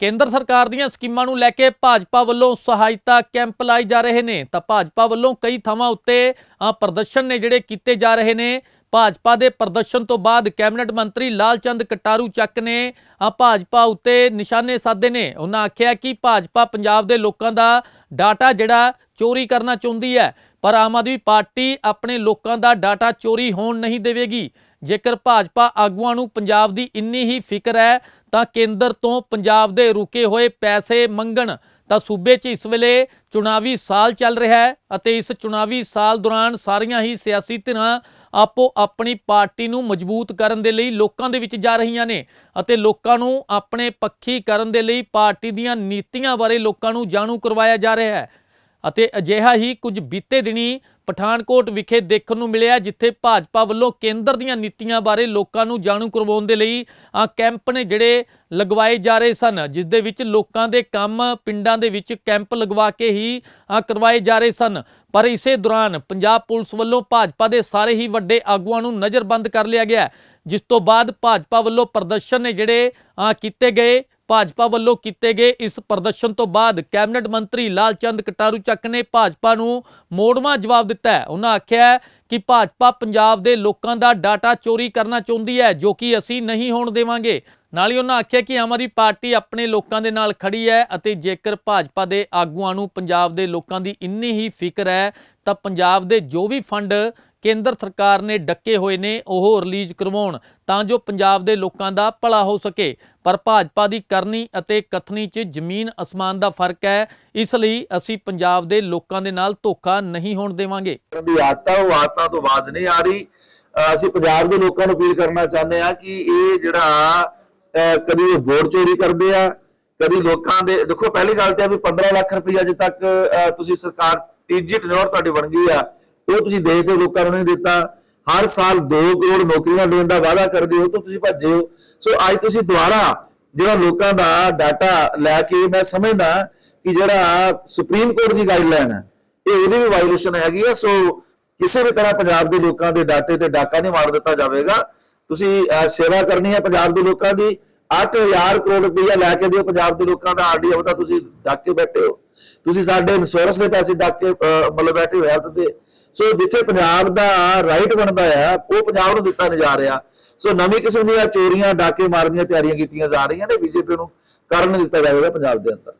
ਕੇਂਦਰ ਸਰਕਾਰ ਦੀਆਂ ਸਕੀਮਾਂ ਨੂੰ ਲੈ ਕੇ ਭਾਜਪਾ ਵੱਲੋਂ ਸਹਾਇਤਾ ਕੈਂਪ ਲਾਏ ਜਾ ਰਹੇ ਨੇ। ਤਾਂ ਭਾਜਪਾ ਵੱਲੋਂ ਕਈ ਥਾਵਾਂ ਉੱਤੇ ਪ੍ਰਦਰਸ਼ਨ ਨੇ ਜਿਹੜੇ ਕੀਤੇ ਜਾ ਰਹੇ ਨੇ। ਭਾਜਪਾ ਦੇ ਪ੍ਰਦਰਸ਼ਨ ਤੋਂ ਬਾਅਦ ਕੈਬਨਿਟ ਮੰਤਰੀ ਲਾਲਚੰਦ ਕਟਾਰੂ ਚੱਕ ਨੇ ਭਾਜਪਾ ਉੱਤੇ ਨਿਸ਼ਾਨੇ ਸਾਧੇ ਨੇ। ਉਹਨਾਂ ਆਖਿਆ ਕਿ ਭਾਜਪਾ ਪੰਜਾਬ ਦੇ ਲੋਕਾਂ ਦਾ ਡਾਟਾ ਜਿਹੜਾ ਚੋਰੀ ਕਰਨਾ ਚਾਹੁੰਦੀ ਹੈ। ਪਰ ਆਮ ਆਦਮੀ ਪਾਰਟੀ ਆਪਣੇ ਲੋਕਾਂ ਦਾ ਡਾਟਾ ਚੋਰੀ ਹੋਣ ਨਹੀਂ ਦੇਵੇਗੀ। ਜੇਕਰ ਭਾਜਪਾ ਆਗੂਆਂ ਨੂੰ ਪੰਜਾਬ ਦੀ ਇੰਨੀ ਹੀ ਫਿਕਰ ਹੈ, ਤਾਂ ਕੇਂਦਰ ਤੋਂ ਪੰਜਾਬ ਦੇ ਰੁਕੇ ਹੋਏ ਪੈਸੇ ਮੰਗਣ, ਤਾਂ ਸੂਬੇ 'ਚ ਇਸ ਵੇਲੇ ਚੁਣਾਵੀ ਸਾਲ ਚੱਲ ਰਿਹਾ ਹੈ ਅਤੇ ਇਸ ਚੁਣਾਵੀ ਸਾਲ ਦੌਰਾਨ ਸਾਰੀਆਂ ਹੀ ਸਿਆਸੀ ਧਿਰਾਂ ਆਪੋ ਆਪਣੀ ਪਾਰਟੀ ਨੂੰ ਮਜ਼ਬੂਤ ਕਰਨ ਦੇ ਲਈ ਲੋਕਾਂ ਦੇ ਵਿੱਚ ਜਾ ਰਹੀਆਂ ਨੇ ਅਤੇ ਲੋਕਾਂ ਨੂੰ ਆਪਣੇ ਪੱਖੀ ਕਰਨ ਦੇ ਲਈ ਪਾਰਟੀ ਦੀਆਂ ਨੀਤੀਆਂ ਬਾਰੇ ਲੋਕਾਂ ਨੂੰ ਜਾਣੂ ਕਰਵਾਇਆ ਜਾ ਰਿਹਾ ਹੈ। ਅਤੇ ਅਜਿਹਾ ਹੀ ਕੁਝ ਬੀਤੇ ਦਿਨੀ ਪਠਾਨਕੋਟ ਵਿਖੇ ਦੇਖਣ ਨੂੰ ਮਿਲਿਆ, ਜਿੱਥੇ ਭਾਜਪਾ ਵੱਲੋਂ ਕੇਂਦਰ ਦੀਆਂ ਨੀਤੀਆਂ ਬਾਰੇ ਲੋਕਾਂ ਨੂੰ ਜਾਣੂ ਕਰਵਾਉਣ ਦੇ ਲਈ ਆ ਕੈਂਪ ਨੇ ਜਿਹੜੇ ਲਗਵਾਏ ਜਾ ਰਹੇ ਸਨ ਜਿਸ ਦੇ ਵਿੱਚ ਲੋਕਾਂ ਦੇ ਕੰਮ ਪਿੰਡਾਂ ਦੇ ਵਿੱਚ ਕੈਂਪ ਲਗਵਾ ਕੇ ਹੀ ਕਰਵਾਏ ਜਾ ਰਹੇ ਸਨ। ਪਰ ਇਸੇ ਦੌਰਾਨ ਪੰਜਾਬ ਪੁਲਿਸ ਵੱਲੋਂ ਭਾਜਪਾ ਦੇ ਸਾਰੇ ਹੀ ਵੱਡੇ ਆਗੂਆਂ ਨੂੰ ਨਜ਼ਰਬੰਦ ਕਰ ਲਿਆ ਗਿਆ, ਜਿਸ ਤੋਂ ਬਾਅਦ ਭਾਜਪਾ ਵੱਲੋਂ ਪ੍ਰਦਰਸ਼ਨ ਨੇ ਜਿਹੜੇ ਕੀਤੇ ਗਏ ਭਾਜਪਾ ਵੱਲੋਂ ਕੀਤੇ ਗਏ ਇਸ ਪ੍ਰਦਰਸ਼ਨ ਤੋਂ ਬਾਅਦ ਕੈਬਨਿਟ ਮੰਤਰੀ ਲਾਲਚੰਦ ਕਟਾਰੂ ਚੱਕ ਨੇ ਭਾਜਪਾ ਨੂੰ ਮੋੜਵਾਂ ਜਵਾਬ ਦਿੱਤਾ ਹੈ। ਉਹਨਾਂ ਆਖਿਆ ਕਿ ਭਾਜਪਾ ਪੰਜਾਬ ਦੇ ਲੋਕਾਂ ਦਾ ਡਾਟਾ ਚੋਰੀ ਕਰਨਾ ਚਾਹੁੰਦੀ ਹੈ, ਜੋ ਕਿ ਅਸੀਂ ਨਹੀਂ ਹੋਣ ਦੇਵਾਂਗੇ। ਨਾਲ ਹੀ ਉਹਨਾਂ ਆਖਿਆ ਕਿ ਆਮ ਆਦਮੀ ਪਾਰਟੀ ਆਪਣੇ ਲੋਕਾਂ ਦੇ ਨਾਲ ਖੜੀ ਹੈ ਅਤੇ ਜੇਕਰ ਭਾਜਪਾ ਦੇ ਆਗੂਆਂ ਨੂੰ ਪੰਜਾਬ ਦੇ ਲੋਕਾਂ ਦੀ ਇੰਨੀ ਹੀ ਫਿਕਰ ਹੈ, ਤਾਂ ਪੰਜਾਬ ਦੇ ਜੋ ਵੀ ਫੰਡ ਕੇਂਦਰ ਸਰਕਾਰ ਨੇ ਡੱਕੇ ਹੋਏ ਨੇ ਉਹ ਰਿਲੀਜ਼ ਕਰਵਾਉਣ ਤਾਂ ਜੋ ਪੰਜਾਬ ਦੇ ਲੋਕਾਂ ਦਾ ਭਲਾ ਹੋ ਸਕੇ। ਪਰ ਭਾਜਪਾ ਦੀ ਕਰਨੀ ਅਤੇ ਕਥਨੀ 'ਚ ਜ਼ਮੀਨ ਅਸਮਾਨ ਦਾ ਫ਼ਰਕ ਹੈ। ਇਸ ਲਈ ਅਸੀਂ ਪੰਜਾਬ ਦੇ ਲੋਕਾਂ ਦੇ ਨਾਲ ਧੋਖਾ ਨਹੀਂ ਹੋਣ ਦੇਵਾਂਗੇ। ਕਰਨ ਦੀ ਉਹ ਆਦਤਾਂ ਤੋਂ ਆਵਾਜ਼ ਨਹੀਂ ਆ ਰਹੀ। ਅਸੀਂ ਪੰਜਾਬ ਦੇ ਲੋਕਾਂ ਨੂੰ ਅਪੀਲ ਕਰਨਾ ਚਾਹੁੰਦੇ ਆ ਕਿ ਇਹ ਜਿਹੜਾ ਕਦੀ ਵੋਟ ਚੋਰੀ ਕਰਦੇ ਆ, ਕਦੀ ਲੋਕਾਂ ਦੇ, ਦੇਖੋ ਪਹਿਲੀ ਗੱਲ ਤੇ ਆ ਵੀ 15 ਲੱਖ ਰੁਪਏ ਅਜੇ ਤੱਕ ਤੁਸੀਂ ਸਰਕਾਰ ਤੀਜੀ ਟਨੋਰ ਤੁਹਾਡੀ ਬਣ ਗਈ ਆ। ਉਹ ਤੁਸੀਂ ਦੇਖਦੇ ਹੋ ਲੋਕਾਂ ਨੂੰ ਨਹੀਂ ਦਿੱਤਾ। ਹਰ ਸਾਲ 2 ਕਰੋੜ ਨੌਕਰੀਆਂ ਦੇਣ ਦਾ ਵਾਅਦਾ ਕਰਦੇ ਹੋ ਤਾਂ ਤੁਸੀਂ ਭੱਜੇ ਹੋ। ਸੋ ਅੱਜ ਤੁਸੀਂ ਦੁਬਾਰਾ ਜਿਹੜਾ ਲੋਕਾਂ ਦਾ ਡਾਟਾ ਲੈ ਕੇ ਮੈਂ ਸਮਝਦਾ ਕਿ ਜਿਹੜਾ ਸੁਪਰੀਮ ਕੋਰਟ ਦੀ ਗਾਈਡਲਾਈਨ ਹੈ, ਇਹ ਉਹਦੀ ਵੀ ਵਾਇਓਲੇਸ਼ਨ ਹੈਗੀ ਆ। ਸੋ ਕਿਸੇ ਵੀ ਤਰ੍ਹਾਂ ਪੰਜਾਬ ਦੇ ਲੋਕਾਂ ਦੇ ਡਾਟੇ ਤੇ ਡਾਕਾ ਨਹੀਂ ਮਾਰ ਦਿੱਤਾ ਜਾਵੇਗਾ। ਤੁਸੀਂ ਸੇਵਾ ਕਰਨੀ ਹੈ ਪੰਜਾਬ ਦੇ ਲੋਕਾਂ ਦੀ। 8000 ਕਰੋੜ ਰੁਪਈਆ ਲੈ ਕੇ ਦਿਓ ਪੰਜਾਬ ਦੇ ਲੋਕਾਂ ਦਾ। ਆਰਡੀ ਦਾ ਤੁਸੀਂ ਡੱਕ ਬੈਠੇ ਹੋ। ਤੁਸੀਂ ਸਾਡੇ ਇੰਸ਼ੋਰੈਂਸ ਦੇ ਪੈਸੇ ਡੱਕ ਮਤਲਬ ਬੈਠੇ ਹੋ ਹੈਲਥ ਦੇ। ਸੋ ਜਿੱਥੇ ਪੰਜਾਬ ਦਾ ਰਾਈਟ ਬਣਦਾ ਆ, ਉਹ ਪੰਜਾਬ ਨੂੰ ਦਿੱਤਾ ਨਹੀਂ ਜਾ ਰਿਹਾ। ਸੋ ਨਵੀਂ ਕਿਸਮ ਦੀਆਂ ਚੋਰੀਆਂ, ਡਾਕੇ ਮਾਰਨ ਦੀਆਂ ਤਿਆਰੀਆਂ ਕੀਤੀਆਂ ਜਾ ਰਹੀਆਂ ਨੇ, ਬੀਜੇਪੀ ਨੂੰ ਕਰਨ ਦਿੱਤਾ ਜਾਵੇਗਾ ਪੰਜਾਬ ਦੇ ਅੰਦਰ।